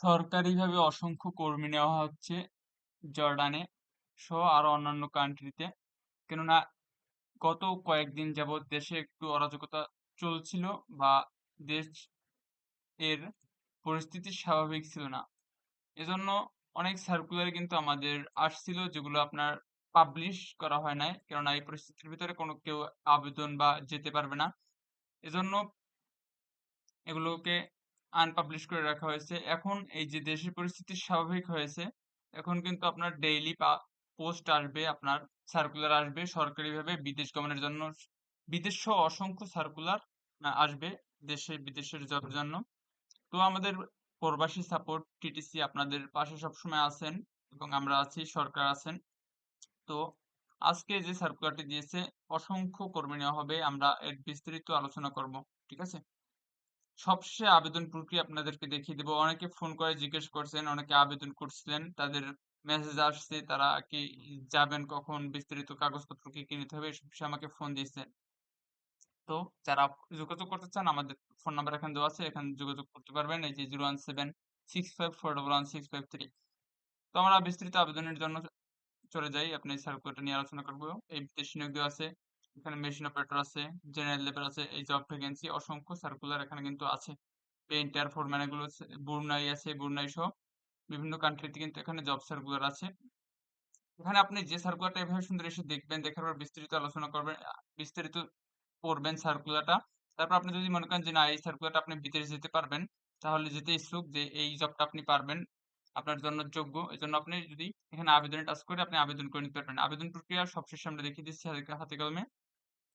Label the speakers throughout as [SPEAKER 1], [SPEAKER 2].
[SPEAKER 1] সরকারিভাবে অসংখ্য কর্মী নেওয়া হচ্ছে জর্ডানে সহ আরও অন্যান্য কান্ট্রিতে কেননা গত কয়েকদিন যাবৎ দেশে একটু অরাজকতা চলছিল বা দেশ এর পরিস্থিতি স্বাভাবিক ছিল না। এজন্য অনেক সার্কুলার কিন্তু আমাদের আসছিল যেগুলো আপনার পাবলিশ করা হয় নাই। কেননা এই পরিস্থিতির ভিতরে কোনো কেউ আবেদন বা যেতে পারবে না। এজন্য এগুলোকে আনপাবলিশ করে রাখা হয়েছে। এখন এই যে দেশের পরিস্থিতি স্বাভাবিক হয়েছে, এখন কিন্তু আপনার ডেইলি পোস্ট আসবে, আপনার সার্কুলার আসবে। সরকারিভাবে বিদেশ গমনের জন্য, বিদেশ সহ অসংখ্য সার্কুলার আসবে দেশে, বিদেশের জবের জন্য। তো আমাদের প্রবাসী সাপোর্ট টিটিসি আপনাদের পাশে সবসময় আছেন এবং আমরা আছি, সরকার আছেন। তো আজকে যে সার্কুলারটি দিয়েছে, অসংখ্য কর্মী নেওয়া হবে, আমরা এর বিস্তারিত আলোচনা করব, ঠিক আছে? সবশেষে আবেদন প্রক্রিয়া আপনাদেরকে দেখিয়ে দেবো। অনেকে ফোন করে, জিজ্ঞেস করছেন, অনেকে আবেদন করছিলেন, তাদের মেসেজ আসছে, তারা কি যাবেন, কখন, বিস্তারিত কাগজপত্র কি কি নিতে হবে, এসব আমাকে ফোন দিয়েছেন। তো যারা যোগাযোগ করতে চান, আমাদের ফোন নাম্বার এখানে দেওয়া আছে, এখানে যোগাযোগ করতে পারবেন, এই যে zero one seven, six five four double one, six five three. তো আমরা বিস্তৃত আবেদনের জন্য চলে যাই, আপনি সার্কুলারটা নিয়ে আলোচনা করব। এই বিদেশি নিয়োগ দেওয়া আছে এখানে মেশিন অপারেটর আছে জেনারেল লেবার আছে, এই জব ভ্যাকেন্সি অসংখ্য সার্কুলার এখানে কিন্তু আছে। পেইন্টার ফোরম্যান এগুলো বুরনাই আছে বুরনাই সহ বিভিন্ন কান্ট্রিতে কিন্তু এখানে জব সার্কুলার আছে। এখানে আপনি যে সার্কুলারটা এভাবে সুন্দর এসে দেখবেন, দেখার পর বিস্তারিত আলোচনা করবেন, বিস্তারিত পড়বেন সার্কুলারটা তারপর আপনি যদি মনে করেন যে না, এই সার্কুলারটা আপনি বিদেশ যেতে পারবেন, তাহলে যেতে ইচ্ছুক যে এই জবটা আপনি পারবেন, আপনার জন্য যোগ্য। এই জন্য আপনি যদি এখানে আবেদনে টাচ করে আপনি আবেদন করে নিতে পারবেন। আবেদন প্রক্রিয়া সবশেষে আমরা দেখিয়ে দিচ্ছি হাতে কলমে।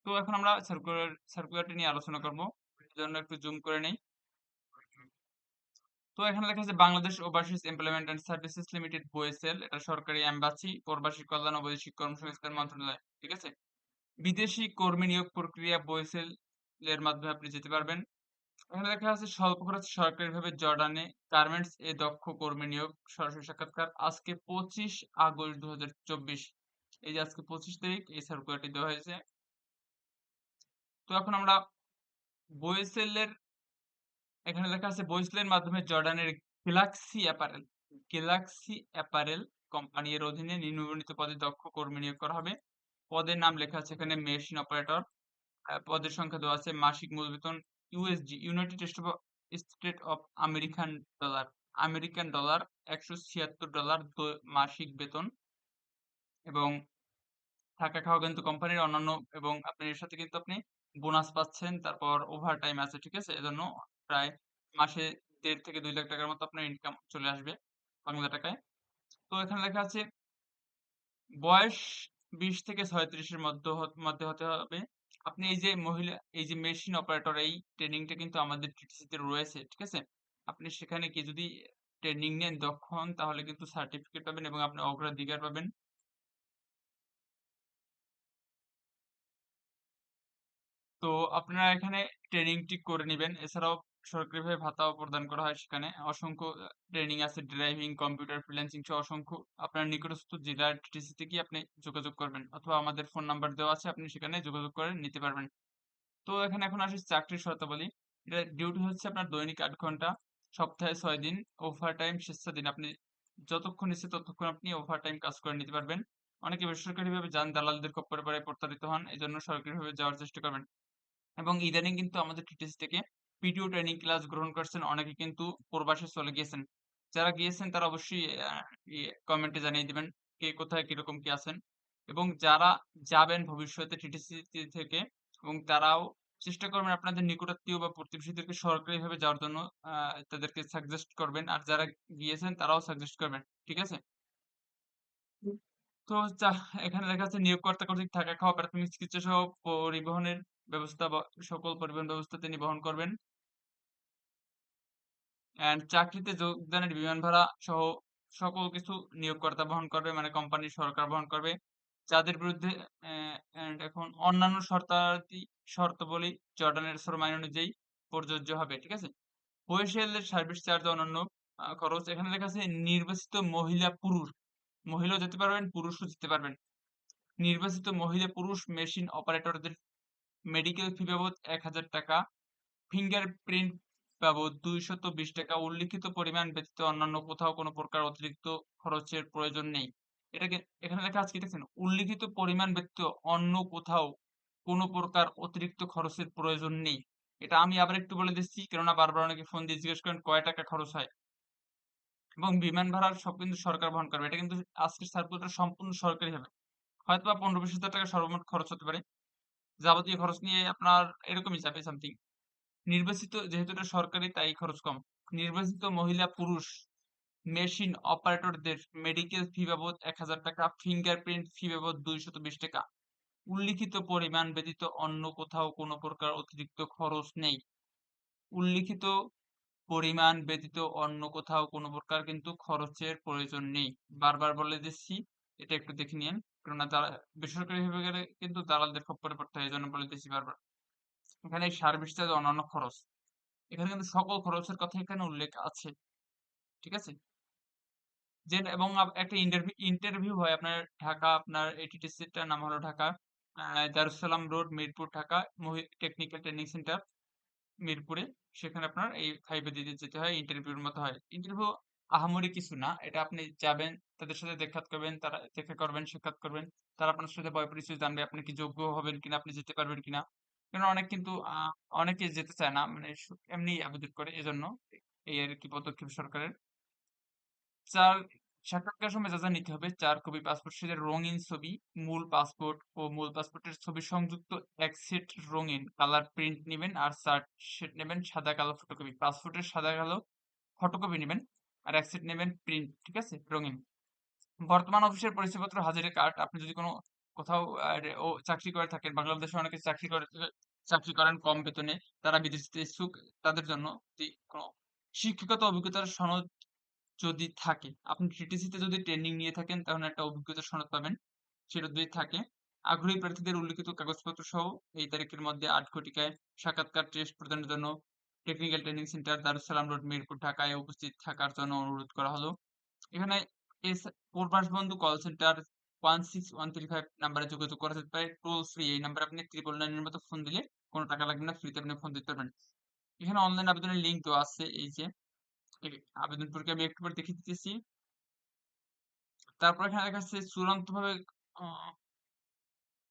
[SPEAKER 1] তো এখন আমরা সার্কুলার সার্কুলারটি নিয়ে আলোচনা করব। জন্য একটু জুম করে নেই। তো এখানে লেখা আছে, Bangladesh overseas employment and services limited BOESL এটা সরকারি এম্বাসি, প্রবাসী কল্যাণ ও বৈদেশিক কর্মসংস্থান মন্ত্রণালয়, ঠিক আছে? বিদেশি কর্মী নিয়োগ প্রক্রিয়া বোয়েসেল এর মাধ্যমে আপনি যেতে পারবেন। এখানে লেখা আছে, স্বল্প খরচ সরকারিভাবে জর্ডানে গার্মেন্টস এ দক্ষ কর্মী নিয়োগ, সরাসরি সাক্ষাৎকার। আজকে পঁচিশ আগস্ট দু হাজার চব্বিশ। এই যে আজকে পঁচিশ তারিখ, এই সার্কুলারটি দেওয়া হয়েছে। তো এখন আমরা বয়েসেলের এখানে লেখা আছে বয়েসেলের মাধ্যমে জর্ডানের galaxy apparel galaxy apparel company এর অধীনে নিম্নবর্ণিত পদে দক্ষ কর্মী নিয়োগ করা হবে। পদের নাম লেখা আছে এখানে মেশিন অপারেটর পদের সংখ্যা দেওয়া আছে মাসিক মূল বেতন USD United State of American dollar American dollar একশো ছিয়াত্তর ডলার মাসিক বেতন এবং থাকা খাওয়া কিন্তু কোম্পানির অন্যান্য এবং আপনি এর সাথে কিন্তু আপনি বোনাস পাচ্ছেন, তারপর ওভার টাইম আছে, ঠিক আছে? এজন্য প্রায় মাসে দেড় থেকে দুই লাখ টাকার মতো আপনার ইনকাম চলে আসবে বাংলা টাকায়। তো এখানে লেখা আছে, বয়স বিশ থেকে ছয়ত্রিশের মধ্যে মধ্যে হতে হবে। আপনি এই যে মহিলা, এই যে মেশিন অপারেটর এই ট্রেনিংটা কিন্তু আমাদের টিটিসিতে রয়েছে, ঠিক আছে? আপনি সেখানে কি যদি ট্রেনিং নেন হন, তাহলে কিন্তু সার্টিফিকেট পাবেন এবং আপনি অগ্রাধিকার পাবেন। তো আপনারা এখানে ট্রেনিংটি করে নেবেন। এছাড়াও সরকারিভাবে ভাতাও প্রদান করা হয় সেখানে। অসংখ্য ট্রেনিং আছে, ড্রাইভিং, কম্পিউটার, ফ্রিল্যান্সিং সহ অসংখ্য। আপনার নিকটস্থ জেলার টিটিসি থেকে আপনি যোগাযোগ করবেন অথবা আমাদের ফোন নাম্বার দেওয়া আছে, আপনি সেখানে যোগাযোগ করে নিতে পারবেন। তো এখানে এখন আসি চাকরির শর্তাবলী। এটা ডিউটি হচ্ছে আপনার দৈনিক আট ঘণ্টা, সপ্তাহে ছয় দিন ওভার টাইম দিন। আপনি যতক্ষণ ইচ্ছে ততক্ষণ আপনি ওভার টাইম কাজ করে নিতে পারবেন। অনেকে বেসরকারিভাবে যান, দালালদের কপ্পরে পরে প্রতারিত হন এই জন্য সরকারিভাবে যাওয়ার চেষ্টা করবেন। এবং ইদানিং কিন্তু আমাদের টিটিসি থেকে পিডিও ট্রেনিং ক্লাস গ্রহণ করছেন অনেকে কিন্তু প্রবাসে চলে গিয়েছেন। যারা গিয়েছেন তারা অবশ্যই কমেন্টে জানিয়ে দিবেন কে কোথায় কীরকম কি আছেন। এবং যারা যাবেন ভবিষ্যতে টিটিসি থেকে এবং তারাও চেষ্টা করবেন আপনাদের নিকটাত্মীয় বা প্রতিবেশীদেরকে সরকারিভাবে যাওয়ার জন্য তাদেরকে সাজেস্ট করবেন। আর যারা গিয়েছেন তারাও সাজেস্ট করবেন ঠিক আছে? তো এখানে দেখা যাচ্ছে নিয়োগকর্তা কর্তৃক থাকা খাওয়া প্রাথমিক চিকিৎসা সহ পরিবহনের ব্যবস্থা সকল পরিবহন ব্যবস্থা তিনি বহন করবেন। চাকরিতে যোগদানের বিমান ভাড়া সহ সকল কিছু নিয়োগকর্তা বহন করবে মানে কোম্পানি সরকার বহন করবে। যাদের বিরুদ্ধে এখন অন্যান্য শর্তাদি, শর্তাবলী জর্ডানের শ্রম আইন অনুযায়ী প্রযোজ্য হবে, ঠিক আছে? বয়সেলের সার্ভিস চার্জ অন্যান্য খরচ, এখানে লেখা আছে নির্বাচিত মহিলা পুরুষ, মহিলাও যেতে পারবেন, পুরুষও যেতে পারবেন। নির্বাচিত মহিলা পুরুষ মেশিন অপারেটরদের মেডিকেল ফি বাবদ এক হাজার টাকা ফিঙ্গার প্রিন্ট বাবদ দুইশত বিশ টাকা, উল্লিখিত পরিমাণ ব্যতীত অন্যান্য কোথাও কোনো প্রকার অতিরিক্ত খরচের প্রয়োজন নেই। এটাকে, এখানে লেখা আছে কি দেখছেন? উল্লিখিত পরিমাণ ব্যতীত অন্য কোথাও কোনো প্রকার অতিরিক্ত খরচের প্রয়োজন নেই। এটা আমি আবার একটু বলে দিচ্ছি, কেননা বারবার অনেকে ফোন দিয়ে জিজ্ঞেস করেন, কয় টাকা খরচ হয়? এবং বিমান ভাড়ার সব কিন্তু সরকার বহন করবে। এটা কিন্তু আজকের সার্কুলারটা সম্পূর্ণ সরকারি হবে। হয়তো বা পনেরো বিশ হাজার টাকা সর্বমোট খরচ হতে পারে। যাবতীয় খরচ নিয়ে আপনার এরকমই যাবে সামথিং নির্বাচিত, যেহেতু এটা সরকারি, তাই খরচ কম। নির্বাচিত মহিলা, পুরুষ মেশিন অপারেটরদের মেডিকেল ফি বাবদ এক হাজার টাকা ফিঙ্গারপ্রিন্ট ফি বাবদ দুইশত বিশ টাকা। উল্লিখিত পরিমাণ ব্যতীত অন্য কোথাও কোনো প্রকার অতিরিক্ত খরচ নেই। উল্লিখিত পরিমাণ ব্যতীত অন্য কোথাও কোনো প্রকার কিন্তু খরচের প্রয়োজন নেই। বারবার বলে দিচ্ছি, এটা একটু দেখে নিন কেননা যারা বেসরকারি গেলে কিন্তু দালালদের খপ্পরে পড়তে হয় এই জন্য বলে দিচ্ছি বারবার এখানে সার্ভিস চার্জ অন্যান্য খরচ, এখানে কিন্তু সকল খরচের কথা এখানে উল্লেখ আছে, ঠিক আছে? যে এবং একটা ইন্টারভিউ ইন্টারভিউ হয় আপনার ঢাকা, আপনার এটিটিসিটার নাম হলো Dhaka Darussalam road, Mirpur, Dhaka technical training centre মিরপুরে। সেখানে আপনার এই ফাইভে দিতে যেতে হয় ইন্টারভিউর মতো হয়। ইন্টারভিউ আহামরি কিছু না। এটা আপনি যাবেন, তাদের সাথে দেখাত করবেন, তারা দেখা করবেন, সাক্ষাৎ করবেন। তারা আপনার সাথে বয় পরিচয় জানবে, আপনি কি যোগ্য হবেন কিনা, আপনি যেতে পারবেন কিনা। কেন অনেক কিন্তু অনেকে যেতে চায় না মানে এমনি আবেদন করে এজন্য এই আর কি পদক্ষেপ সরকারের। চার, সাক্ষাৎকার সময় যা যা নিতে হবে, চার কপি পাসপোর্ট সাইজের রঙিন ছবি, মূল পাসপোর্ট ও মূল পাসপোর্টের ছবি সংযুক্ত এক সেট রঙিন কালার প্রিন্ট নেবেন আর চার্ট সেট নেবেন সাদা কালো ফটোকপি পাসপোর্টের সাদা কালো ফটোকপি নেবেন। আর এক সেট নেবেন প্রিন্ট ঠিক আছে? রঙিন। বর্তমান অফিসের পরিচয়পত্র হাজিরের কার্ড আপনি যদি কোনো কোথাও ও চাকরি করে থাকেন, বাংলাদেশে অনেকে চাকরি করে, চাকরি করেন কম বেতনে, তারা বিদেশিতে ইচ্ছুক তাদের জন্য কোনো শিক্ষকতা অভিজ্ঞতার সনদ যদি থাকে, আপনি টিটিসিতে যদি ট্রেনিং নিয়ে থাকেন, তাহলে একটা অভিজ্ঞতা সনদ পাবেন। সেটা যদি থাকে, আগ্রহী প্রার্থীদের উল্লিখিত কাগজপত্র সহ এই তারিখের মধ্যে আট কোটিকায় সাক্ষাৎকার টেস্ট প্রদানের জন্য technical training centre Darussalam road Mirpur ঢাকায় উপস্থিত থাকার জন্য অনুরোধ করা হলো। এখানে S Probash Bondhu call center one six one three five নাম্বারে যোগাযোগ করা যেতে পারে। টোল ফ্রি এই নাম্বারে আপনি ত্রিপল নাইনের মতো ফোন দিলে কোনো টাকা লাগবে না ফ্রিতে আপনি ফোন দিতে পারবেন। এখানে অনলাইন আবেদনের লিঙ্ক দেওয়া আছে, এই যে আবেদন প্রক্রিয়া আমি একটু পরে দেখিয়ে দিতেছি। তারপর এখানে দেখা যাচ্ছে চূড়ান্ত ভাবে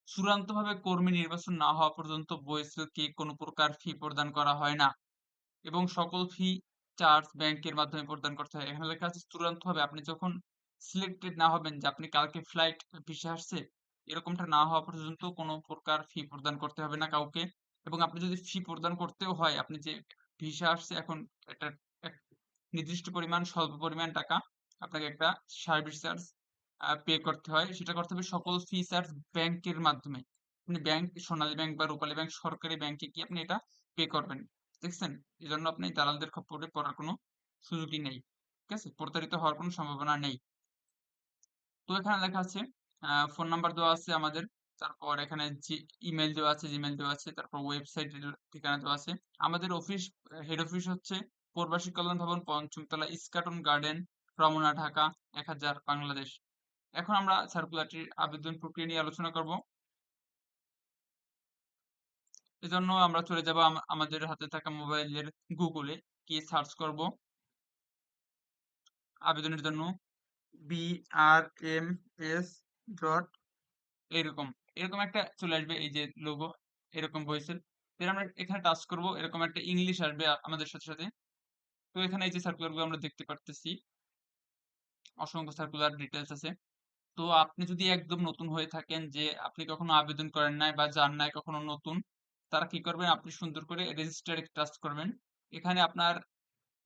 [SPEAKER 1] চূড়ান্ত ভাবে কর্মী নির্বাচন না হওয়া পর্যন্ত বৈশ্বিককে কোনো প্রকার ফি প্রদান করা হয় না। এবং সকল ফি চার্জ ব্যাংকের মাধ্যমে প্রদান করতে হয়। এখানে লেখা আছে চূড়ান্ত ভাবে আপনি যখন সিলেক্টেড না হবেন যে আপনি কালকে ফ্লাইট ভিসা আসছে, এরকমটা না হওয়া পর্যন্ত কোনো প্রকার ফি প্রদান করতে হবে না কাউকে। এবং আপনি যদি ফি প্রদান করতেও হয়, আপনি যে ভিসা আসছে এখন একটা নির্দিষ্ট পরিমাণ, স্বল্প পরিমাণ টাকা আপনাকে একটা সার্ভিস চার্জ পে করতে হয়। সেটা করতে হবে সকল ফি চার্জ ব্যাংকের মাধ্যমে। আপনি ব্যাংক সোনালী ব্যাংক বা রূপালী ব্যাংক সরকারি ব্যাংকে গিয়ে আপনি এটা পে করবেন। দেখছেন? এই জন্য আপনি দালালদের খপ্পরে পড়ার কোনো সুযোগই নেই। ঠিক আছে? প্রতারিত হওয়ার কোনো সম্ভাবনা নেই। তো এখানে লেখা আছে ফোন নাম্বার দেওয়া আছে আমাদের। তারপর এখানে ইমেল দেওয়া আছে, জিমেল দেওয়া আছে। তারপর ওয়েবসাইট ঠিকানা দেওয়া আছে। আমাদের অফিস, হেড অফিস হচ্ছে প্রবাসী কল্যাণ ভবন, পঞ্চমতলা ইস্কাটন গার্ডেন, রমনা, ঢাকা, এক হাজার বাংলাদেশ। এখন আমরা সার্কুলারটির আবেদন প্রক্রিয়া নিয়ে আলোচনা করব। এজন্য আমরা চলে যাব আমাদের হাতে থাকা মোবাইলের গুগলে কি সার্চ করব। আবেদনের জন্য B R M S dot এরকম এরকম একটা চলে আসবে এই যে লোগো এরকম বইসেল আমরা এখানে টাচ করব, এরকম একটা ইংলিশ আসবে আমাদের সাথে সাথে। তো এখানে এই যে সার্কুলারগুলো আমরা দেখতে পারতেছি, অসংখ্য সার্কুলার ডিটেলস আছে। তো আপনি যদি একদম নতুন হয়ে থাকেন যে আপনি কখনো আবেদন করেন নাই বা যান নাই কখনো নতুন তারা কি করবেন? আপনি সুন্দর করে রেজিস্টারে ট্রাস্ট করবেন। এখানে আপনার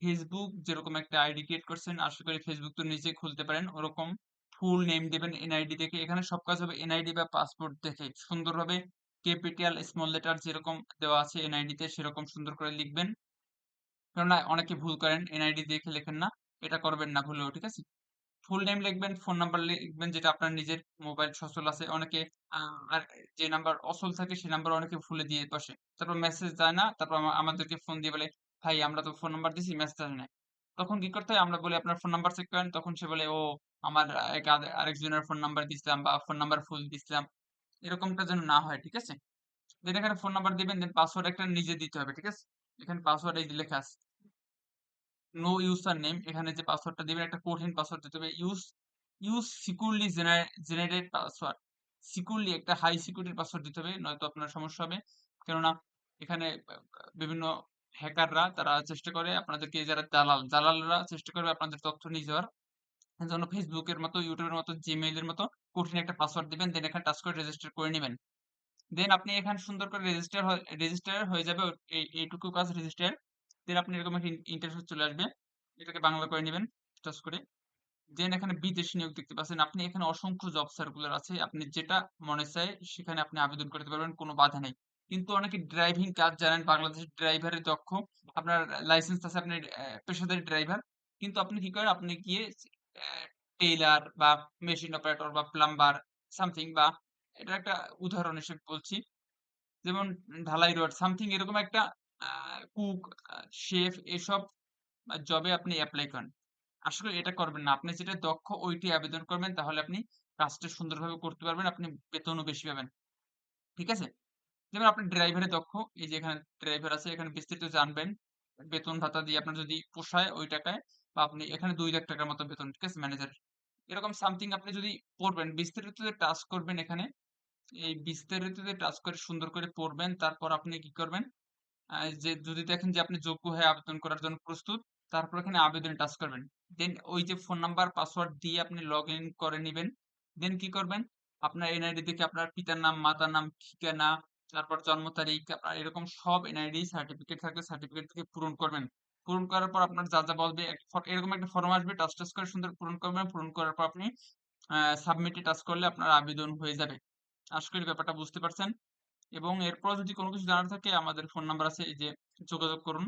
[SPEAKER 1] ফেসবুক যেরকম একটা আইডি ক্রিয়েট করছেন, আশা করি ফেসবুক তো নিজে খুলতে পারেন। ওরকম ফুল নেম দেবেন এনআইডি দেখে। এখানে সব কাজ হবে এনআইডি বা পাসপোর্ট দেখে। সুন্দরভাবে ক্যাপিটাল স্মল লেটার যেরকম দেওয়া আছে এনআইডিতে সেরকম সুন্দর করে লিখবেন। কেননা অনেকে ভুল করেন এনআইডি দেখে লেখেন না। এটা করবেন না, ভুলেও, ঠিক আছে? ফুল নেম লিখবেন ফোন নাম্বার লিখবেন, যেটা আপনার নিজের মোবাইল সচল আছে। অনেকে আর যে নাম্বার অসল থাকে সেই নাম্বার অনেকে ভুলে দিয়ে বসে। তারপর মেসেজ যায় না, তারপর আমাদেরকে ফোন দিয়ে বলে, ভাই, আমরা তো ফোন নাম্বার দিছি মেসেজ আসে না তখন কি করতে হয়, আমরা বলি, আপনার ফোন নাম্বার চেক করেন। তখন সে বলে, ও, আমার আরেকজনের ফোন নাম্বার দিছিলাম বা ফোন নাম্বার ফুল দিছিলাম। এরকমটা যেন না হয়, ঠিক আছে? দেন এখানে ফোন নাম্বার দিবেন দেন পাসওয়ার্ড একটা নিজে দিতে হবে, ঠিক আছে? এখানে পাসওয়ার্ড এই লেখা আছে। নো ইউজার নেম এখানে যে পাসওয়ার্ডটা দিবেন একটা কঠিন পাসওয়ার্ড দিতে হবে use use securely generated password securely একটা হাই সিকিউরিটির পাসওয়ার্ড দিতে হবে, নয়তো আপনার সমস্যা হবে। কেননা, এখানে বিভিন্ন হ্যাকাররা তারা চেষ্টা করে আপনাদেরকে, যারা দালাল, দালালরা চেষ্টা করবে আপনাদের তথ্য নিয়ে যাওয়ার। জন্য ফেসবুকের মতো ইউটিউবের মতো জিমেইলের মতো কঠিন একটা পাসওয়ার্ড দিবেন দেন এখানে টাচ করে রেজিস্টার করে নেবেন। দেন আপনি এখানে সুন্দর করে রেজিস্টার রেজিস্টার হয়ে যাবে এইটুকু কাজ রেজিস্টার দেন আপনি এরকম একটা ইন্টারফেস চলে আসবে। এটাকে বাংলা করে নেবেন টাচ করে। দেন এখানে বিদেশি নিয়োগ দেখতে পাচ্ছেন। আপনি এখানে অসংখ্য জব সার্কুলার আছে। আপনি যেটা মনে চায় সেখানে আপনি আবেদন করতে পারবেন, কোনো বাধা নেই। কিন্তু অনেকে ড্রাইভিং কাজ জানেন, বাংলাদেশের ড্রাইভারের দক্ষ। আপনার লাইসেন্স আছে আপনি পেশাদারি ড্রাইভার কিন্তু আপনি কি করেন? আপনি গিয়ে টেইলার বা মেশিন অপারেটর বা প্লাম্বার সামথিং বা এটা একটা উদাহরণ হিসেবে বলছি। যেমন ঢালাই রোড সামথিং এরকম একটা কুক শেফ এসব জবে আপনি অ্যাপ্লাই করেন। আসলে এটা করবেন না। আপনি যেটা দক্ষ, ওইটি আবেদন করবেন, তাহলে আপনি কাজটা সুন্দরভাবে করতে পারবেন, আপনি বেতনও বেশি পাবেন। ঠিক আছে? যেমন আপনি ড্রাইভারে দক্ষ, এই যে এখানে ড্রাইভার আছে, এখানে বিস্তারিত জানবেন, বেতন ভাতা দিয়ে আপনার যদি পোষায় ওই টাকায়, বা আপনি এখানে দুই লাখ টাকার মতো বেতন, ঠিক আছে? ম্যানেজার এরকম সামথিং আপনি যদি পড়বেন বিস্তারিত টাচ করবেন এখানে, এই বিস্তারিততে টাচ করে সুন্দর করে পড়বেন, তারপর আপনি কি করবেন যে যদি দেখেন যে আপনি যোগ্য হয়ে আবেদন করার জন্য প্রস্তুত, তারপর এখানে আবেদনে টাচ করবেন। দেন ওই যে ফোন নাম্বার পাসওয়ার্ড দিয়ে আপনি লগ ইন করে নেবেন। দেন কি করবেন? আপনার এনআইডি থেকে আপনার পিতার নাম, মাতার নাম, ঠিকানা, তারপর জন্ম তারিখ, আপনার এরকম সব এনআইডি সার্টিফিকেট থাকলে সার্টিফিকেট থেকে পূরণ করবেন। পূরণ করার পর আপনার যা যা বলবে এরকম একটা ফর্ম আসবে, টাচ টাচ করে সুন্দর পূরণ করবেন। পূরণ করার পর আপনি সাবমিটে টাচ করলে আপনার আবেদন হয়ে যাবে। আশা করি ব্যাপারটা বুঝতে পারছেন। এবং এরপর যদি কোনো কিছু জানার থাকে, আমাদের ফোন নাম্বার আছে, এই যে যোগাযোগ করুন।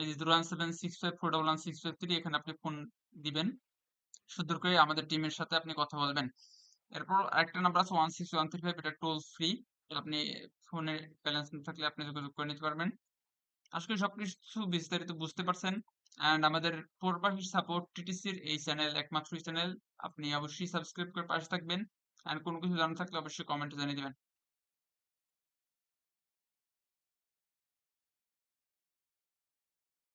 [SPEAKER 1] এই যে zero one seven six five four double one six five three এখানে আপনি ফোন দিবেন। সুন্দর করে আমাদের টিমের সাথে আপনি কথা বলবেন। এরপর আরেকটা নাম্বার আছে one six one three five এটা টোল ফ্রি আপনি ফোনে ব্যালেন্স না থাকলে আপনি যোগাযোগ করে নিতে পারবেন। আজকে সবকিছু বিস্তারিত বুঝতে পারছেন। অ্যান্ড আমাদের প্রবাসী সাপোর্ট টিটিসির এই চ্যানেল একমাত্র চ্যানেল আপনি অবশ্যই সাবস্ক্রাইব করে পাশে থাকবেন। অ্যান্ড কোনো কিছু জানার থাকলে অবশ্যই কমেন্টে জানিয়ে দিবেন।